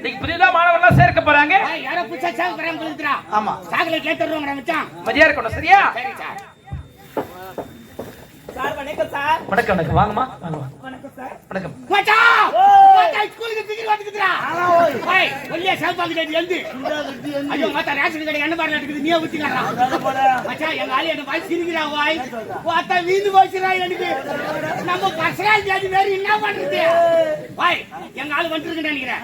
இன்னைக்கு புதிதா மாணவர்லாம் சேர்க்க போறாங்க. யாரோ புதுசா சாவு வராம போயிருக்கிறா ஆமா. சாக்லேட் ஏத்துறவங்க மச்சான். மதியா இருக்கணும் சரியா? சரி சார். சார் வணக்கம் சார். வணக்கம் வணக்கம். வாங்கம்மா. வாங்க வாங்க. வணக்கம் சார். வணக்கம். மச்சான்! மச்சான் ஸ்கூலுக்கு டிக்கெட் வந்துக்குதுடா ஏய் ஒல்லியா சாவு பாக்கெட் எழுந்து ஐயோ மத்த ரேஷன் கடை என்ன பாரு இருக்குது நீயே ஊத்திக்கறா மச்சான் எங்க ஆளு என்ன வாய் சிரிக்கிறா வாய்? பார்த்தா வீந்து போச்சுடா எனக்கு. நம்ம பர்சனல் ஜாதி வேற என்ன பண்றது? வாய் எங்க ஆளு வந்துருக்குன்னு நினைக்கிறேன்?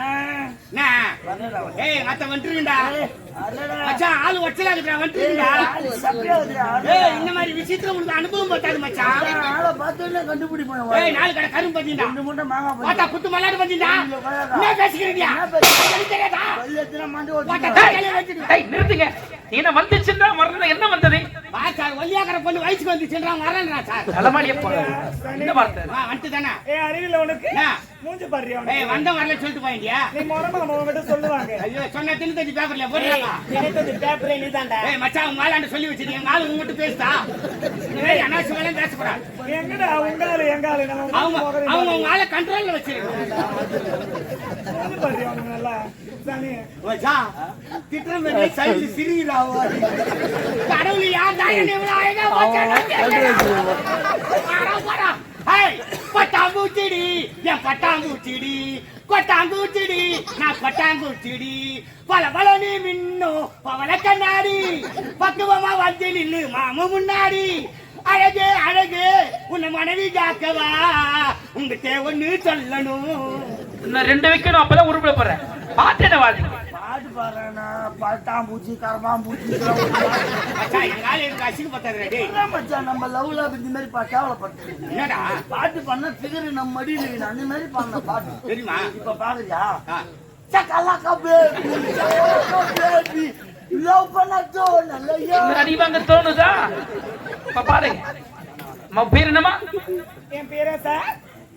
ஏய் மத்த மச்சான் ஆளு ஏய் இந்த மாதிரி விஷயத்துல உங்களுக்கு அனுபவம் பத்தாது மச்சான். ஏய் நாலு கடை கரும் பத்திண்டா பார்த்தா குத்து மல்லாடு பத்திண்டா என்ன பேசிக்கிறீங்க? எனக்கு தெரியாதா? பார்த்தா தலையில வச்சுட்டு டேய் நிறுத்துங்க. நீ என்ன வந்துச்சுன்னா வரணும் என்ன வந்தது? வா சார் ஒல்லியாக்கிற பொண்ணு வயசுக்கு வந்துச்சுன்றா வரேன்றா சார். தலைமாடிய போற என்ன வார்த்தை. வா வந்துட்டு தானே. ஏ அறிவில உனக்கு? மூஞ்சி பாரு ஏய் வந்த வரல சொல்லிட்டு போயிட்டியா? நீ மொரமா உங்ககிட்ட சொல்லுவாங்க. ஐயோ சொன்ன தின்னு தட்டி பேப்பர்ல போடுறாங்க எனக்கு பேப்பரே நீ தாண்டா ஏய் மச்சான் உங்க ஆளாண்ட சொல்லி வச்சிருக்கீங்க எங்க ஆளு உங்ககிட்ட பேசுதா ஏய் அனாவசியமெல்லாம் பேசக்கூடாது. எங்கடா உங்க ஆளு எங்க ஆளு? நம்ம அவங்க அவங்க உங்க ஆளை கண்ட்ரோல்ல வச்சிருக்காங்க. கடவுள் யார் தான் என்ன இவ்வளவு அழகா ஹேய் பட்டாம்பூச்சிடி என் பட்டாம்பூச்சிடி கொட்டாம்பூச்சிடி நான் கொட்டாம்பூச்சிடி பல பல நீ மின்னும் பவள கண்ணாடி. பக்குவமா வந்து நில்லு மாமு முன்னாடி. அழகு அழகு உன்னை மனைவி காக்கவா? உங்ககிட்ட ஒண்ணு சொல்லணும். இன்னும் ரெண்டு வைக்கணும் அப்பதான் உருப்பிட போறேன் பாட்டு என்ன மச்சான் எங்க ஆளு எனக்கு அசிங்க பத்தாது டேய். மச்சான் நம்ம லவ்ல இந்த மாதிரி கேவலப்பட்டு என்னடா? பாட்டு பண்ண ஃபிகர் நம்ம மடியில் இருக்குது. அந்த மாதிரி பண்ண பாட்டு. தெரியுமா? இப்ப ஆ. சக்கலாக்கா பேபி சக்கலாக்கா பேபி லவ் பண்ணதோ நல்லையா? இன்னும் அடி வாங்க தோணுதா? இப்ப பாருங்க பேர் என்னம்மா? என் பேரா சார்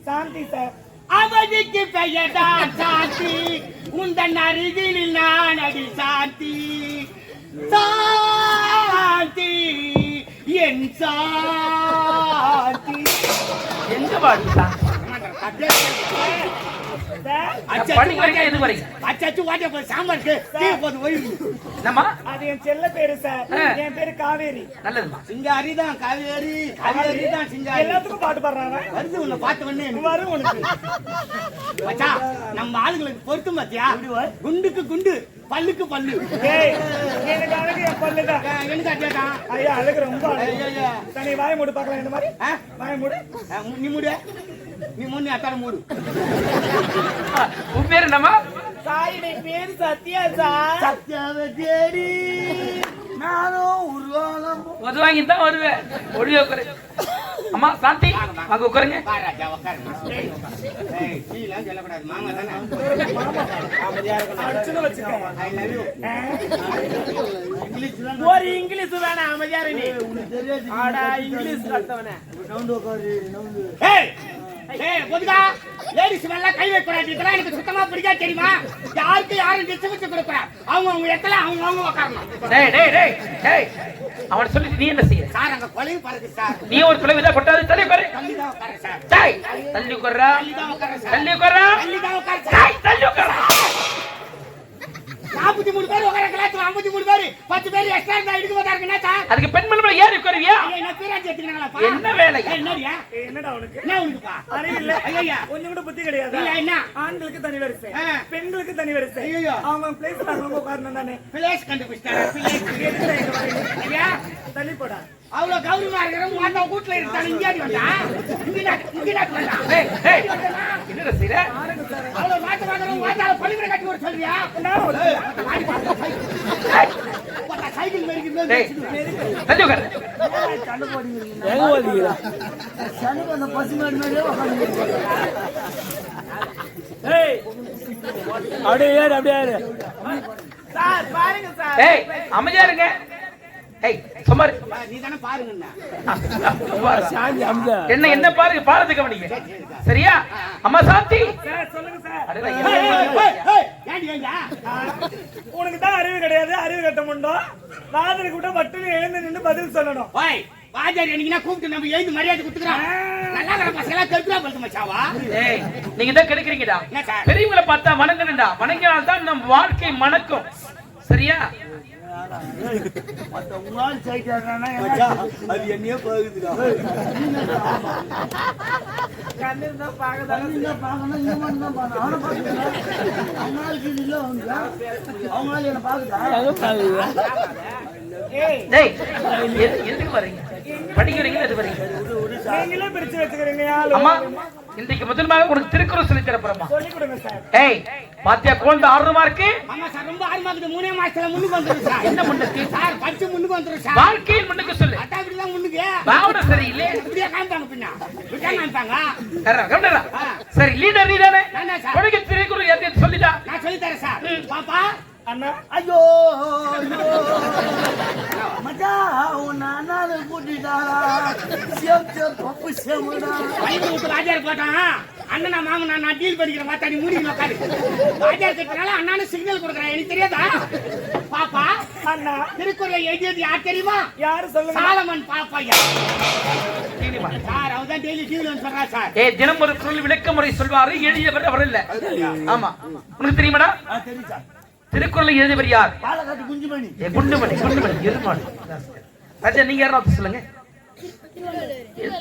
சாந்தி சார். அவதிக்கு பெயர்தான் சாந்தி. உந்தன் அருகில் நான் அடி சாந்தி. சாந்தி என் சாந்தி. எங்க வரைக்கும் அச்சாச்சு வாட்டிய போய் சாம்பாருக்கு டீ போது என்னம்மா? அது என் செல்ல பேரு சார். என் பேரு காவேரி. நல்லதுமா சிங்காரி தான் காவேரி. காவேரி. தான் சிங்காரி எல்லாத்துக்கும் பாட்டு பாடுறாங்க. வருது உன்னை உடனே எனக்கு. வரும் உனக்கு. மச்சான் நம்ம ஆளுங்களுக்கு பொருத்தம் பாத்தியா? குண்டுக்கு குண்டு பல்லுக்கு பல்லு. எனக்கு அழகு என் எனக்கு ஐயா அழகு ரொம்ப அழகு. ஐயா, தனி வாய மூடு பார்க்கலாம் இந்த மாதிரி? வாய மூடு. நீ மூடு. நீ முன்னு அத்தார மூடு. உன் பேர் என்னம்மா? சாயினை பேரு சத்யா சார் சத்தியாவை தேடி நானும் உருவாலம் உதவி வாங்கி தான்? வருவேன் ஒளிய உட்காரு அம்மா சாந்தி வாங்க உட்காருங்க ஒரு இங்கிலீஷ் வேணாம் அமைதியா இரு நீ. ஆடா இங்கிலீஷ் கத்தவனே. ஏய் ஏய் பொதுகா லேடிஸ் மேல கை வைக்க கூடாது. இதெல்லாம் எனக்கு சுத்தமா பிடிக்காது தெரியுமா? யாருக்கு யாரும் டிஸ்ட்ரிபியூட் கொடுக்கூடாது அவங்க அவங்க இடத்துல அவங்க அவங்க உட்காரணும் டேய் டேய் டேய் டேய். அவன் சொல்லிட்டு நீ என்ன செய்ய? சார் அங்க கொலையும் பறக்கு சார். நீ ஒரு பிள்ளை விதா கொட்டாது தள்ளி உட்காரு தள்ளி தான் உட்காரு சார். டேய் தள்ளி உட்காரா தள்ளி தான் உட்காரு சார். தள்ளி உட்காரா தள்ளி தான் உட்காரு சார் டேய் தள்ளி உட்காரா நாற்பத்தி மூணு பேர் உட்கார கிளாஸ்ல ஐம்பத்தி மூணு பேர் பத்து பேர் எக்ஸ்ட்ரா இருந்தா இடுக்கு இருக்குன்னா சார் அதுக்கு பெண் மனுமலை ஏறி உட்காருவியா? ஐயா என்ன பேராஜி எடுத்துக்கிறாங்களா என்ன வேலை? என்னடியா? என்னடா உனக்கு? என்ன உனக்குப்பா அறிவில்ல ஐயா கொஞ்சம் கூட புத்தி கிடையாது. இல்ல என்ன? ஆண்களுக்கு தனி வரிசை. பெண்களுக்கு தனி வரிசை. ஐயையோ. அவங்க பிளேஸ்ல அவங்க உட்காரணும் தானே பிளேஸ் பிளேஸ் வரீங்க? ஐயா. தள்ளி போடா. அவ்வளவு கௌரவமா இருக்கிறவங்க மாட்டா வீட்டுல இருக்கான இந்தியாடி வந்தா? நாட்டு வந்தா? செய்ற? அவ்வளவு மாட்ட வாங்குறவங்க மாட்டால பள்ளிக்கூட கட்டி விட சொல்றியா ஏய், அந்த வாடி பார்த்தா சைக்கிள். அந்த பசுமாடு மேலே சார் பாருங்க சார். அமைதியா இருங்க. என்ன என்ன பாருங்க பாரதி கவனிங்க. சரியா? அம்மா சாந்தி? உனக்கு தான் அறிவு கிடையாது அறிவு கட்ட முண்டோம் வாதலுக்கு விட்ட மட்டும் எழுந்து நின்று பதில் சொல்லணும். வாஜார் என்னைக்குனா கூப்பிட்டு நம்ம எழுந்து மரியாதை கொடுத்துக்கிறோம். நல்லா இருக்கிற பசங்க கருத்துரா பழுத்து மச்சாவா? ஏய் நீங்க தான் கெடுக்கிறீங்கடா? பெரியவங்களை பார்த்தா வணங்கணும்டா. வணங்கினால் தான் நம் வாழ்க்கை மணக்கும். சரியா? அது என்னையே அவங்க அவங்களால என்ன பார்க்குதா டேய் எது- எதுக்கு வரீங்க படிக்கிறீங்க எது வரீங்க நீங்களே பிரிச்சு வச்சுக்கிறீங்க இன்றைக்கு முதல்மாக உனக்கு திருக்குறள் சொல்லி தரப்போறமா சொல்லி கொடுங்க சார். ஏய் பாத்தியா குழந்தை ஆர்வமா இருக்கு? ஆமா சார். ரொம்ப ஆர்வமாக்குது மூணே மாசத்துல முன்னுக்கு வந்துரும் சார். என்ன முன்னுக்கு? சார் படிச்சு முன்னுக்கு வந்துரும் சார். வாழ்க்கையில் முன்னுக்கு சொல்லு. அட்டா இப்படிதான் முன்னுக்கு. பாவட சரியில்லை. இப்படியே காமிப்பாங்க பின்ன. விட்டா காமிப்பாங்க கரெக்டா, கரெக்டா. சரி லீடர் நீ தானே? தான். உனக்கு திருக்குறள் எதையும் சொல்லிட்டா? நான் சொல்லி தரேன் சார். பாப்பா அண்ணா ஐயோ மச்சான் உன் அண்ணாவை கூட்டிட்டாரா சேம் சேம் பப்பு சேமுடா வயிற்று விட்டு வாத்தியார் போட்டான். அண்ணனா மாமனா நான் டீல் பண்ணிக்கிற மாத்தா நீ மூடிக்கணும் உட்காரு. வாத்தியார் கிட்டனால அண்ணானு சிக்னல் கொடுக்குறேன். எனக்கு தெரியாதா? பாப்பா அண்ணா. திருக்குறளை எழுதியது யார் தெரியுமா? யாரு சொல்லுங்க? சாலமன் பாப்பையா. சார் அவர் தான் டெய்லி டிவில வந்து சொல்றா சார். ஏய் தினம் ஒரு பொருள் விளக்க முறை சொல்வாரு. எழுதியவர் அவர் இல்ல. ஆமா. உனக்கு தெரியுமாடா? ஆ தெரியும் சார். திருக்குறளை எழுதியவர் யார்? குஞ்சுமணி. குண்டுமணி குண்டுமணி எருமாடு. ராஜா நீங்க யாரும் சொல்லுங்க?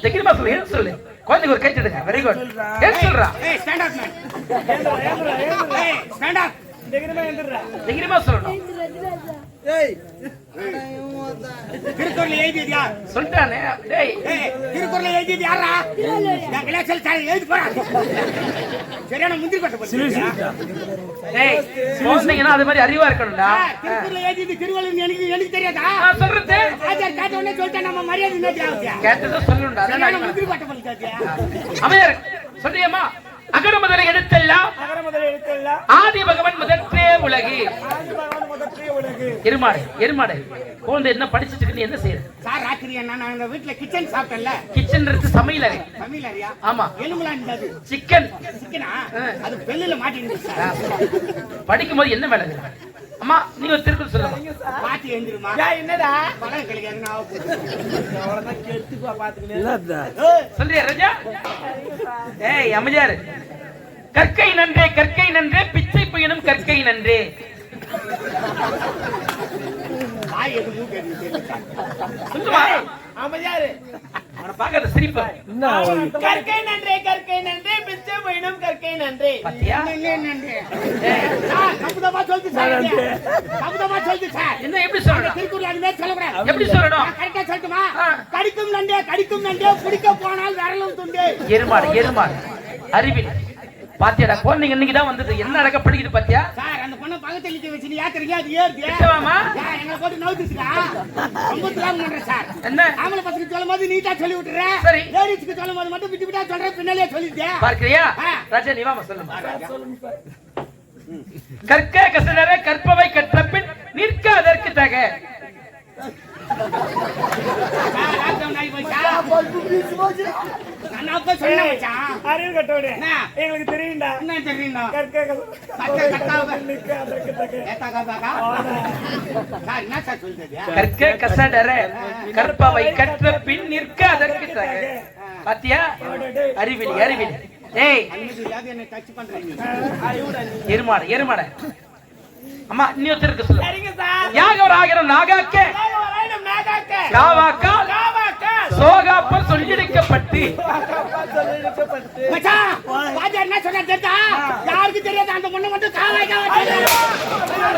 தைரியமா சொல்லுங்க? எழுத சொல்லு? குழந்தைக்கு ஒரு கை தட்டுங்க. வெரி குட் எழுத சொல்றா? தைரியமா ஏந்திரா தைரியமா சொல்லணும் திருக்குறளை எழுதியது யார்? சொல்லிட்டானே டேய் ஏய் திருக்குறளை எழுதியது யாரா நான் கிளாஸ் சார் எழுதி போறேன் சரியான முந்திரி கொட்டை போட்டு டேய் குழந்தைங்கன்னா அது மாதிரி அறிவா இருக்கணும்டா திருக்குறளை எழுதியது திருவள்ளுவர் எனக்கு எனக்கு தெரியாதா? நான் சொல்றது ஆச்சார் கேட்ட உடனே சொல்லிட்டா நம்ம மரியாதை என்ன தேவையா கேட்டதை சொல்லணும்டா அதான் முந்திரி கொட்டை போட்டு அமையர் சொல்றியம்மா அகர முதல எடுத்தெல்லாம் அகர முதல் எழுத்தெல்லாம் ஆதி பகவன் முதற்றே உலகு. எருமாடு எருமாடு. குழந்தை என்ன படிச்சிட்டு இருக்கு, நீ என்ன செய்யற சார் ராத்திரி என்ன நான் எங்க வீட்டுல கிச்சன் சாப்பிட்டேன்ல. கிச்சன் இருக்கு சமையல் அறை. தமிழ் அறியா ஆமா. எலும்புலாம் இருந்தது. சிக்கன் சிக்கனா. அது பெல்லுல மாட்டிருந்துச்சு சார். படிக்கும்போது என்ன வேலை இருக்கு? அம்மா நீ ஒரு திருக்குறள் சொல்லுமா? மாட்டி எழுந்திருமா? என்னடா? பழம் கிடைக்காதுன்னு ஆக போகுது. சொல்றியா ராஜா? ஏய் அமைதியாரு கற்கை நன்றே கற்கை நன்றே பிச்சை புயனும் கற்கை நன்றே. கற்கை நன்றே கற்கை நன்றே பிச்சை போயிடும் கற்கை நன்றே. என்ன நன்றி? எப்படி சொல்லணும். எப்படி சொல்லணும்? ஆ சொல்லட்டுமா? கடிக்கும் நண்டே கடிக்கும் நண்டே பிடிக்க போனால் விரலும் துண்டு. எருமாடு எருமாடு. அறிவில். பாத்தியாடா குழந்தைங்க இன்னைக்கு தான் வந்தது. என்ன அழகா படிக்குது பாத்தியா? சார் அந்த பொண்ணை பக்கத்துல நிக்க வச்சு நீ ஏத்துறீங்க அது ஏறுது? சார், எங்களை போட்டு நவுத்துச்சுக்கா ரொம்ப தியாகம் பண்றேன் சார். என்ன? ஆம்பளை பசங்க சொல்லும் போது நீட்டா சொல்லி விட்டுறேன் சரி. லேடிஸ்க்கு சொல்லும் போது மட்டும் விட்டு விட்டா சொல்றேன் பின்னாலே சொல்லிட்டேன் பார்க்கிறியா. ராஜா நீ வாமா சொல்லுமா கற்க கசடர கற்பவை கற்ற பின் நிற்க அதற்கு தக. அறிவு கட்டோடு எங்களுக்கு தெரியும்டா என்ன கற்க கசடர கற்பவை கற்ற பின் நிற்க அதற்கு தக. பாத்தியா? அறிவிலி அறிவிலி. ஏய் அன்னைக்கு இல்லாத அம்மா இன்னொருத்தருக்கு சொல்லு சரிங்க சார். யாகவர் ஆகிரம் நாகாக்க? காவாக்கா காவாக்க சோகாப்பர் சொல்லியிருக்கப்பட்டு மச்சான், வாத்தியார் என்ன சொன்னார் தெரியுதா? யாருக்கும் தெரியாது அந்த பொண்ணு மட்டும் காவாய் காவாய்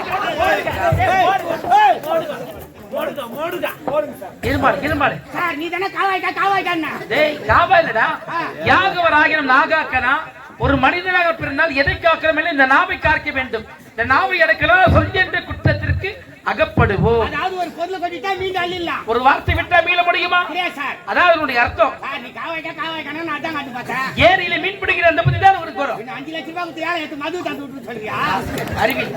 நீ ஒரு மனிதனாக பிறந்தால் எதை காக்கிறோம் இந்த நாவை காக்க வேண்டும். இந்த நாவை அடக்கலாம் சொல் என்ற குற்றத்திற்கு அகப்படுவோம். அதாவது ஒரு பொருளை கொட்டிட்டா மீண்டும் அள்ளிடலாம். ஒரு வார்த்தை விட்டா மீள முடியுமா? சார். அதாவது அதனுடைய அர்த்தம். சார் நீ காவாய்க்கா காவாய்க்கானா நான் அதான் காட்டு பார்த்தேன் ஏரியில மீன் பிடிக்கிற அந்த புத்தி தான் உனக்கு வரும் அஞ்சு லட்சம் ரூபாய் கொடுத்து ஏழை எடுத்து மது தந்து விட்டு சொல்றியா? அறிவில்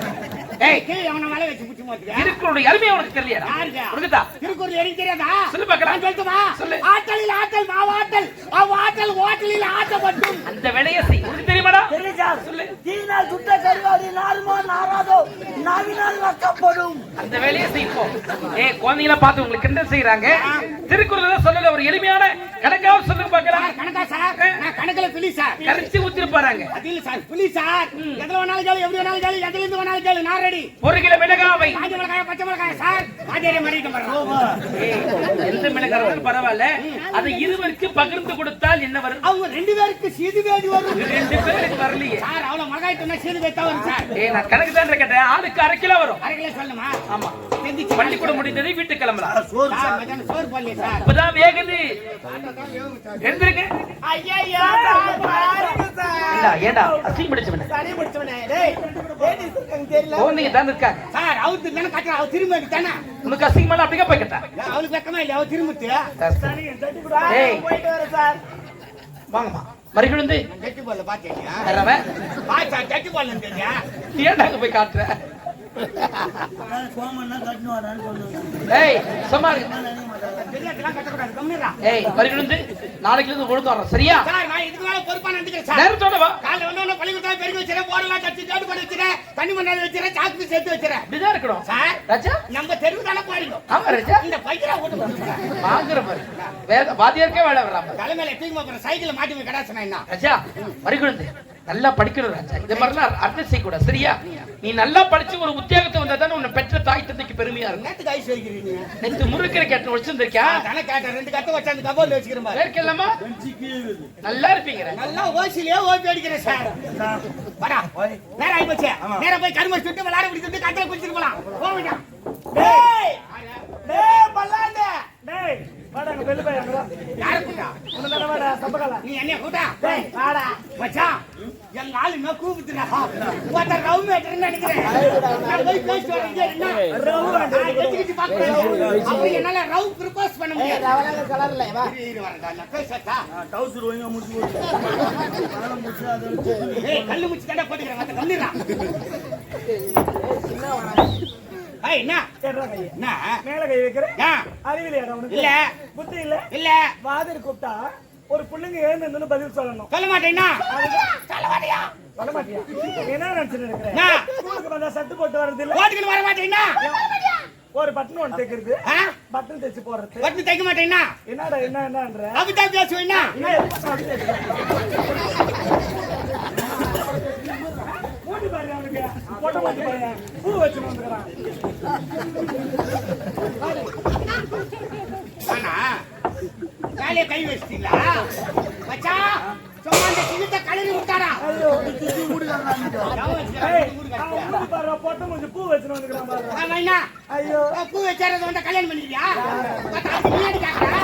திருக்குறளுடைய அருமை உனக்கு தெரியலையா? யாருக்கு? உனக்கு திருக்குறள் எனக்கு தெரியாதா? சொல்லு பார்க்கலாம். சொல்லட்டுமா? சொல்லு. ஆற்றலில் ஆற்றல் மாவாற்றல். அவ்வாற்றல் ஓட்டலில் ஆற்றப்பட்டும் அந்த வேலையை செய். உனக்கு தெரியுமாடா? தெரியும் சார். சொல்லு. தீனால் சுட்ட கருவாடி நாலுமோ நாராதோ நாவினால் வைக்கப்படும். அந்த வேலையை செய்வோம் ஏ குழந்தைங்கள பார்த்து உங்களுக்கு கிண்டல் செய்யறாங்க திருக்குறள் சொல்லல. ஒரு எளிமையான கணக்காவது சொல்லுங்க பார்க்கலாம். கணக்கா சார்? நான் கணக்குல புலி சார். கரைச்சி ஊத்திருப்பாங்க அது இல்ல சார் புலி சார். எதுல வேணாலும் கேளு எப்படி வேணாலும் கேளு எதுல இருந்து வேணாலும் கேளு நான் ரெடி ஒரு கிலோ மிளகாவை. காஞ்ச மிளகாய் பச்சை மிளகாய் சார். காஞ்சேரி மாறிட்டு எந்த மிளகாய் பரவாயில்ல. அதை இருவருக்கு பகிர்ந்து கொடுத்தால் என்ன வரும்? அவங்க ரெண்டு பேருக்கு சீது வேதி வரும். ரெண்டு பேருக்கு வரலையே. சார் அவ்வளவு மிளகாய் சொன்னா சீது வேத்தா வரும் சார். ஏ நான் கணக்கு தான் கேட்டேன் ஆளுக்கு அரை கிலோ வரும். அரை கிலோ சொல்லுமா? ஆமா. பள்ளிக்கூடம் முடிந்தது வீட்டுக்கு கிளம்பலாம். சார் மச்சான் சோறு போடலையே சார். இப்பதான் வேகுது. சார் ஏண்டா அசிங்க பிடிச்சவன. குழந்தைங்க தான் இருக்காங்க. சார் அவருக்கு தானே கட்டுறா அவர் திரும்ப தானே உனக்கு அசிங்கமான அப்படிங்க போய் கேட்டா. அவளுக்கு வெக்கமா இல்லையா? அவர் ஏய். போயிட்டு வரேன் சார். வாங்கம்மா. மறுகிழுந்து ஜட்டி பால்ல பாத்தீங்க தரவன் பா சார் ஜட்டி பால்ல தெரியா? ஏன்டா அங்க போய் காட்டுற? ஏய் சும்மா ஏய் மறுகிழுந்து நாளைக்கு இருந்து ஒழுங்கு வரோம் சரியா? சார் நான் இதுக்கு மேல பொறுப்பா நடந்துக்கிறேன் சார். நேரத்தோட வா. காலைல வந்து உடனே பள்ளிக்கூடத்துல பெருக்கி வச்சிரேன் போர்லாம் கட்டி ஜோடு பண்ணி வச்சிரேன் தண்ணி மண்ணால வச்சிரேன் சாக்கு சேர்த்து வச்சிரேன் இப்படிதான் இருக்கணும். சார் ராஜா? நம்ம தெருவு தானே போறீங்க? ஆமா ராஜா. இந்த பையனை ஓட்டு வாங்குற பாரு. வேத வாத்தியாருக்கே வேலை வராம தலைமையில தூக்கி சைக்கிள் மாட்டி கடாசனா என்ன? ராஜா மறுகிழுந்து நல்லா படிக்கணும் ராஜா இது மாதிரிலாம் அட்வைஸ் செய்யக்கூடாது. சரியா? நீ நல்லா படிச்சு ஒரு உத்தியோகத்தை வந்தா தானே உன்னை பெற்ற தாய் தந்தைக்கு பெருமையா இருக்கும். நேத்துக்கு ஐஸ் வைக்கிறீங்க? நேற்று முறுக்கிற கேட்டு வச்சிருந்திருக்கியா தானே கேட்டேன். ரெண்டு கத்தை வச்சு அந்த கபோர்ல வச்சுக்கிறேன் வேர்க்கலாமா நல்லா இருப்பீங்க. நல்லா ஓசிலே ஓபி அடிக்கிறேன் சார். வாடா. நேரா ஆயி போச்சு. நேரா போய் கரும்பு சுட்டு விளையாட பிடிச்சிட்டு கட்டல குடிச்சிட்டு போலாம். போங்க டேய். டேய். பல்லாண்டே டேய். வாடாங்க பெல்லு பையன் யார கூட்டா உனக்கு வாடா சம்பகால நீ என்ன கூட்டா டேய் வாடா. மச்சான். எங்க ஆளு என்ன கூப்பிட்டுனா ஒருத்த ரவு மேட்டர்னு நினைக்கிறேன். நான் போய் பேசிட்டு வரேன். என்ன பாக்குறேன் என்னால ரவு ப்ரப்போஸ் பண்ண முடியாது. ரவலாங்க கலர்ல வா. இரு, இரு வரேன்டா, நான் பேசட்டா? டவுசர் ஒழுங்கா முடிச்சு போட்டு முடிச்சு அதை வச்சு ஏய் கல்லு முச்சு தண்டை போட்டுக்கிறேன். மத்த கல்லுடா ஏய் என்ன? கேட்றா என்ன? மேல கை வைக்கிற ஏன்? அறிவிலையாடா உனக்கு? இல்ல. புத்தி இல்ல? இல்ல. வாதிர் கூப்பிட்டா ஒரு புள்ளைங்க எழுந்து பதில் சொல்லணும். சொல்ல மாட்டேன்னா? சொல்ல மாட்டியா? என்ன நினைச்சுட்டு இருக்கிறேன். ஸ்கூலுக்கு வந்தா சட்டு போட்டு வர்றது இல்ல. ஓட்டுக்கு வர மாட்டேன்னா? ஒரு பட்டன் ஒன்று தைக்கிறது? பட்டன் தைச்சு போடுறது. ஒட்டு தைக்க மாட்டேன்னா? என்னடா என்ன என்னன்ற? அப்படித்தான் பேசுவேன்னா? மூடி பாரு அவனுக்கு. பொட்டை மாட்டி பையன் பூ வச்சு வந்துக்கிறான் வேலையை கை வச்சிட்டீங்களா? மச்சான் சும்மா அந்த சின்னத்தை கலரி விட்டாரா? கொஞ்சம் பூ வச்சு வந்துக்கிறான் ஐயோ. பூ வச்சாரத வந்து கல்யாணம் பார்த்தா அது முன்னாடி கேட்கறா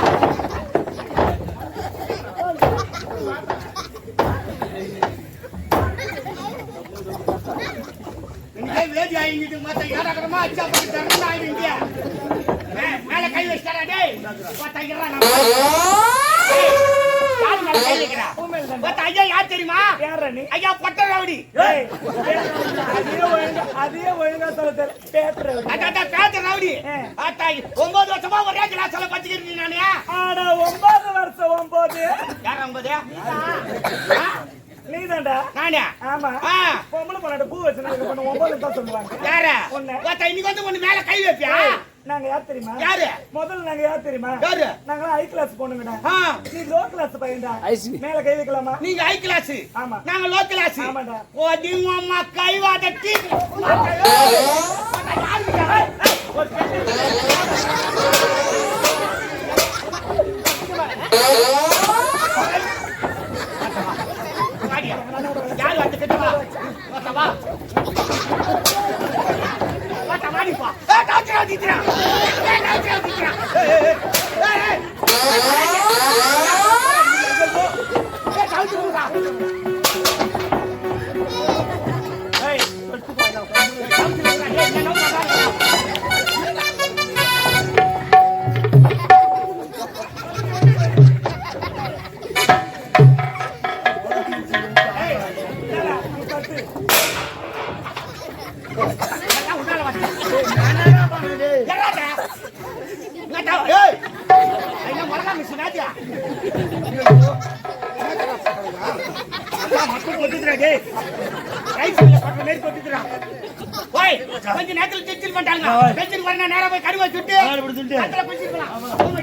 வேதி ஆயிங்கிட்டு மத்த ஏடாக்கடமா அச்சா போட்டு தரணும் ஆயிடுங்க மேல கை வச்சிட்டாரா டேய் பார்த்தா பார்த்தா ஐயா யார் தெரியுமா ஐயா பொட்ட ரவுடி அதே ஒழுங்கா சொல்ல பேத்த ரவுடி ஒன்பது வருஷமா ஒரே கிளாஸ்ல பச்சுக்கிறீங்க நானே ஆடா ஒன்பது வருஷம் ஒன்பது யார் ஒன்பது நீதான்டா நானே ஆமா பொம்பளை பொண்ணாட்ட பூ வச்சு ஒன்பது தான் சொல்லுவாங்க யாரு இன்னைக்கு வந்து ஒண்ணு மேல கை வைப்பியா நாங்க யார் தெரியுமா? யாரு? முதல்ல நாங்க யார் தெரியுமா? யாரு? நாங்க ஹை கிளாஸ் போனுங்கடா ஆ, நீ லோ கிளாஸ் பையன்டா. மேல கை வைக்கலாமா? நீங்க ஹை கிளாஸ் ஆமா. நாங்க லோ கிளாஸ் ஆமாடா. ஓதிங்க அம்மா கை வாதட்டி யாரு வந்து கிட்டவா? கொட்டுதுடா ஓய் கொஞ்ச நேரத்துல டென்ஷன் பண்ணிட்டாங்க டென்ஷன் பண்ணா நேரா போய் கருவா சுட்டு ஆறு இப்படி சுட்டு. அதுல